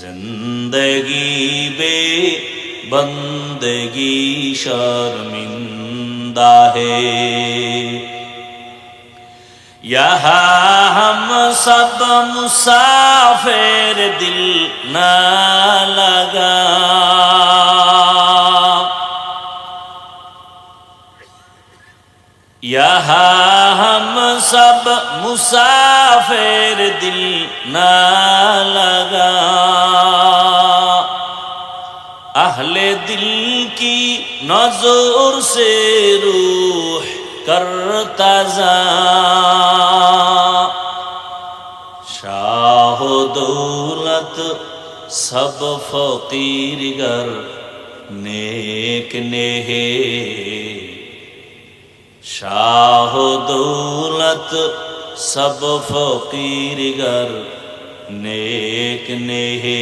زندگی بے بندگی شرمندہ ہے یہاں ہم سب مسافر دل نہ لگا یہاں ہم سب مسافر دل نہ لگا की नजर से रूह करता जा शाह दौलत सब फकीर गर नेक नेहे शाह दौलत सब फकीर गर नेक नेहे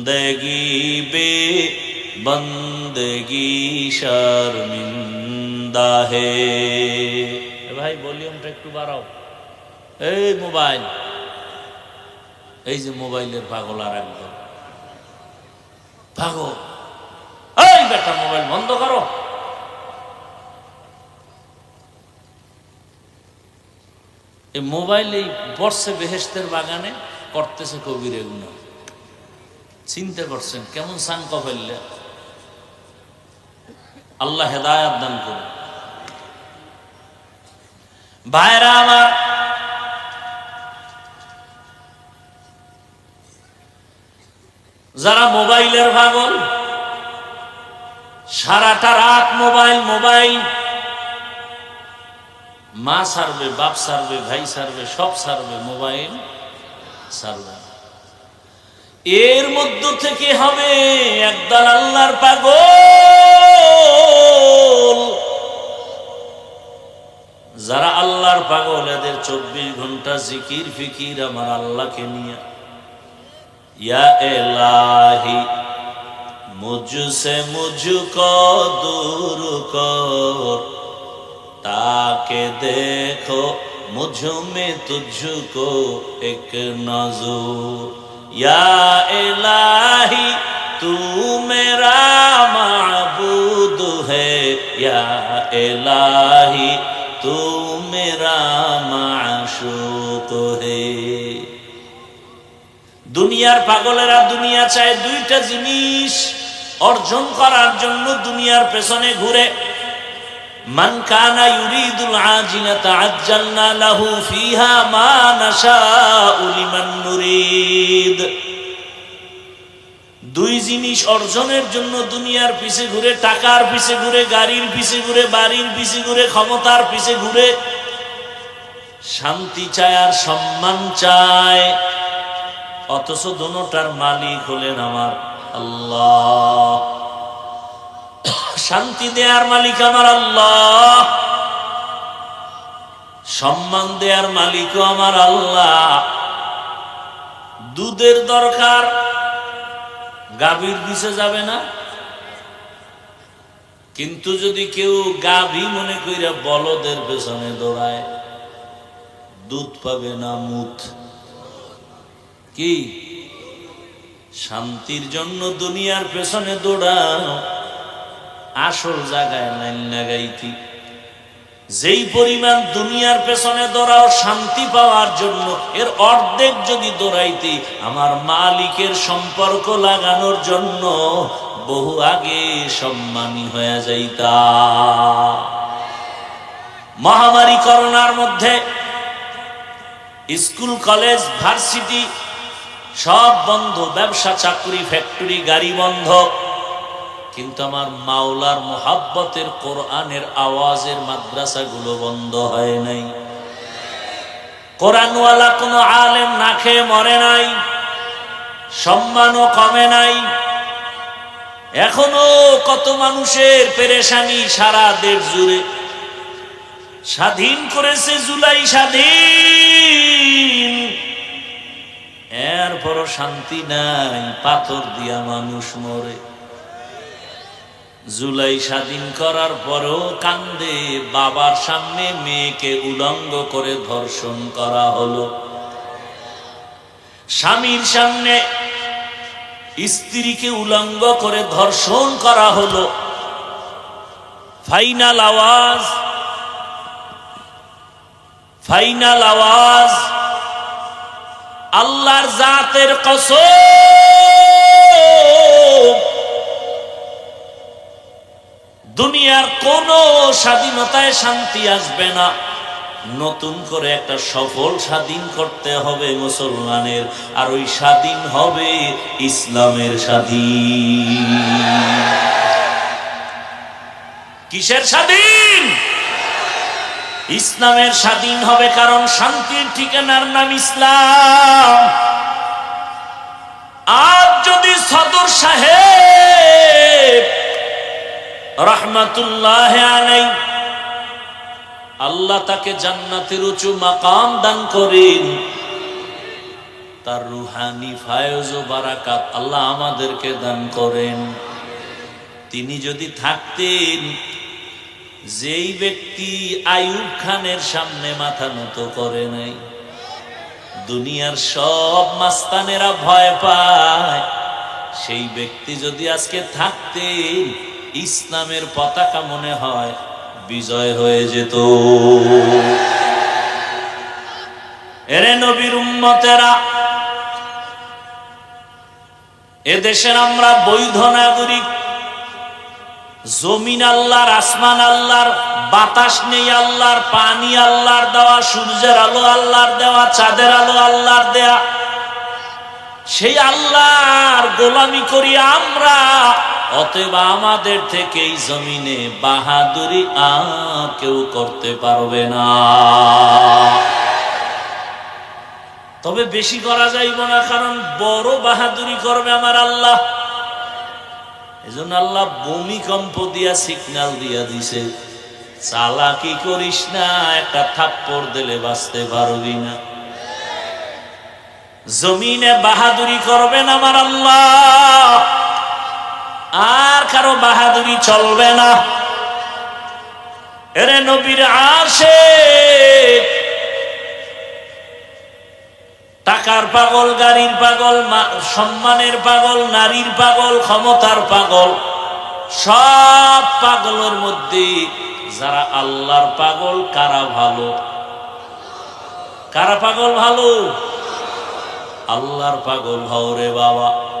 जिंदगी बे बंदगी शर्मिंदा है এ ভাই ভলিউমটা একটু বাড়াও এই মোবাইল এই যে মোবাইলের পাগল আর একদম পাগল এই বেটা মোবাইল বন্ধ করো এই মোবাইল এই বর্ষে বেহেস্তের বাগানে করতেছে কবির এগুলো চিন্তা করছেন কেমন সাঙ্ক ফেললে আল্লাহ হেদায়াত দান করুন। ভাইরা আমার, যারা মোবাইলের পাগল, সারাটা রাত মোবাইল মোবাইল, মা সারবে, বাপ সারবে, ভাই সারবে, সব সারবে, মোবাইল সারবে। এর মধ্য থেকে হবে একদল আল্লাহর পাগল। যারা আল্লাহর পাগল, এদের চব্বিশ ঘণ্টা জিকির ফিকির আমার আল্লাহকে নিয়ে। ইয়া এলাহি মুজুসে মুজুক তাকে দেখো, মুঝু মে তুঝকো এক নজুর। দুনিয়ার পাগলেরা দুনিয়া চায় দুইটা জিনিস অর্জন করার জন্য দুনিয়ার পেছনে ঘুরে। দুই জিনিস অর্জনের জন্য দুনিয়ার পিছে ঘুরে, টাকার পিছে ঘুরে, গাড়ির পিছে ঘুরে, বাড়ির পিছে ঘুরে, ক্ষমতার পিছে ঘুরে শান্তি চায় আর সম্মান চায়। অথচ দনোটার মালিক হলেন আমার আল্লাহ। শান্তি দেয়ার মালিক আমার আল্লাহ। সম্মান দেয়ার মালিকও আমার আল্লাহ। দুধের দরকার, গাভীর দিছে যাবে না। কিন্তু যদি কেউ গাভী মনে কইরা বলদের পেছনে দৌড়ায়, দুধ পাবে না মুথ কি? শান্তির জন্য দুনিয়ার পেছনে দৌড়ানো। আসল জায়গায় লাইন লাগাইতি যেই পরিমাণ দুনিয়ার পেছনে দৌড়াও, শান্তি পাওয়ার জন্য এর অর্ধেক যদি দৌড়াইতে, আমার মালিকের সম্পর্ক লাগানোর জন্য বহু আগে সম্মানী হয়ে যাইতা। মহামারী করোনার মধ্যে স্কুল, কলেজ, ভার্সিটি সব বন্ধ, ব্যবসা, চাকরি, ফ্যাক্টরি, গাড়ি বন্ধ। কিন্তু আমার মাওলার মোহাব্বতের কোরআনের আওয়াজের মাদ্রাসাগুলো বন্ধ হয় নাই। কোরআনওয়ালা কোনো আলেম না খেয়ে মরে নাই, সম্মানও কমে নাই। এখনও কত মানুষের পেরেশানি সারা দেশ জুড়ে। স্বাধীন করেছে জুলাই স্বাধীন। এরপরও শান্তি নাই, পাথর দিয়া মানুষ মরে। জুলাই স্বাধীন করার পরেও কান্দে, বাবার সামনে মেয়েকে উলঙ্গ করে ধর্ষণ করা হলো। স্বামীর সামনে স্ত্রীকে উলঙ্গ করে ধর্ষণ করা হলো। ফাইনাল আওয়াজ ফাইনাল আওয়াজ, আল্লাহর জাতের কসম। দুনিয়ার কোন স্বাধীনতায় শান্তি আসবে না। নতুন করে একটা সফল স্বাধীন করতে হবে মুসলমানের, আর ওই স্বাধীন হবে ইসলামের স্বাধীন। কিসের স্বাধীন? ইসলামের স্বাধীন হবে কারণ শান্তির ঠিকানার নাম ইসলাম। আর যদি সদর সাহেব রহমাতুল্লাহ আলাই আল্লাহ তাকে জান্নাতের উঁচু মাকাম দান করেন। তার রুহানি ফায়জ ও বারাকাত আল্লাহ আমাদেরকে দান করেন। তিনি যদি থাকতেন, যেই ব্যক্তি আয়ুব খানের সামনে মাথা নত করে নাই, দুনিয়ার সব মাস্তানেরা ভয় পায়। সেই ব্যক্তি যদি আজকে থাকতেন ইসলামের পতাকা মনে হয় বিজয় হয়ে যেত। এরে নবীর উম্মতেরা, এদেশের আমরা বৈধ নাগরিক। জমিন আল্লাহর, আসমান আল্লাহর, বাতাস নেই আল্লাহর, পানি আল্লাহর দেওয়া, সূর্যের আলো আল্লাহর দেওয়া, চাঁদের আলো আল্লাহর দেয়া। সেই আল্লাহর গোলামি করি আমরা। অতএব আমাদের থেকে এই জমিনে বাহাদুরি কেউ করতে পারবে না। তবে বেশি করা যাইব না, কারণ বড় বাহাদুরি করবে আমার আল্লাহ। এজন্য আল্লাহ ভূমিকম্প দিয়া সিগনাল দিয়া দিছে, চালাকি করিস না, একটা থাপ্পড় দিলে বাঁচতে পারবি না। জমিনে বাহাদুরি করবেন আমার আল্লাহ। আর কারও বাহাদুরি চলবে না। এরে নবীর আসে টাকার পাগল, গাড়ির পাগল সম্মানের পাগল, নারীর পাগল, ক্ষমতার পাগল, সব পাগলের মধ্যে যারা আল্লাহর পাগল, কারা ভালো? কারা পাগল ভালো? আল্লাহর পাগল হও রে বাবা।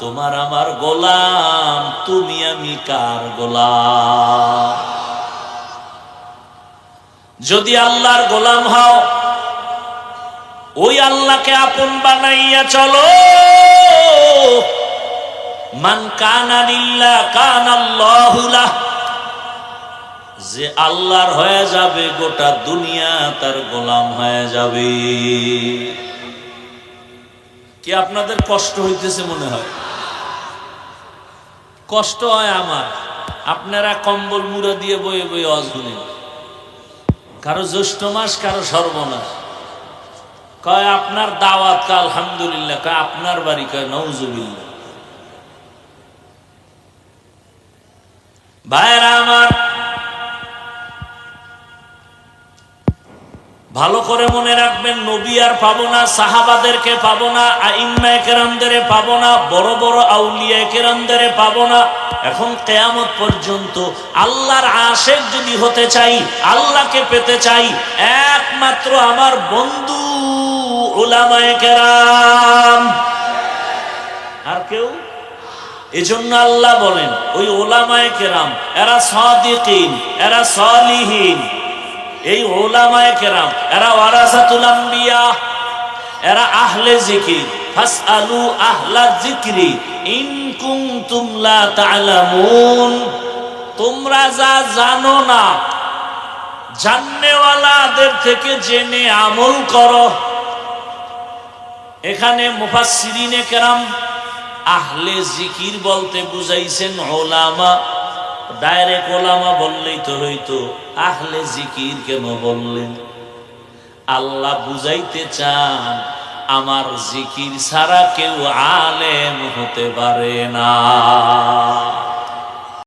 তোমার আমার গোলাম, তুমি আমি কার গোলাম? যদি আল্লাহর গোলাম হও, ওই আল্লাহকে আপন বানাইয়া চলো। মান কানা লিল্লাহ কানাল্লাহু লাহ। যে আল্লাহর হয়ে যাবে, গোটা দুনিয়া তার গোলাম হয়ে যাবে। কি আপনাদের কষ্ট হইতেছে মনে হয়? কষ্ট হয় আমার। আপনারা কম্বল মুড়া দিয়ে বয়ে বয়ে অজগুনে কারও জ্যৈষ্ঠ মাস, কারও সর্বনাশ। কয়, আপনার দাওয়াত কা আলহামদুলিল্লাহ। কয়, আপনার বাড়ি কয় নৌজুবিল্লা ভাইরা আমার ভালো করে মনে রাখবেন, নবী আর পাবো না, সাহাবাদেরকে পাবো না, আইম্মা কেরামদের পাবো না, বড় বড় আউলিয়া কেরামদের পাবো না। এখন কেয়ামত পর্যন্ত আল্লাহর আশেক যদি হতে চাই, আল্লাহকে পেতে চাই, একমাত্র আমার বন্ধু ওলামায়ে কেরাম আর কেউ? এজন্য আল্লাহ বলেন, ওই ওলামায়ে কেরাম এরা সাদিকিন, এরা সালিহীন। এই ওলামায়ে কেরাম, এরা ওয়ারাসাতুল আম্বিয়া, এরা আহলে জিকির। ফাসআলু আহলা জিকরি, ইন কুনতুম লা তা'লামুন তোমরা যা জানো না, জাননেওয়ালাদের থেকে জেনে আমল করো। এখানে মুফাসসিরিনে কেরাম আহলে জিকির বলতে বুঝাইছেন ওলামা ডাইরেক্ট ওলামা বললেই তো হইতো, আহলে জিকির কেন বললেন? আল্লাহ বুঝাইতে চান, আমার জিকির ছাড়া কেউ আলেম হতে পারে না।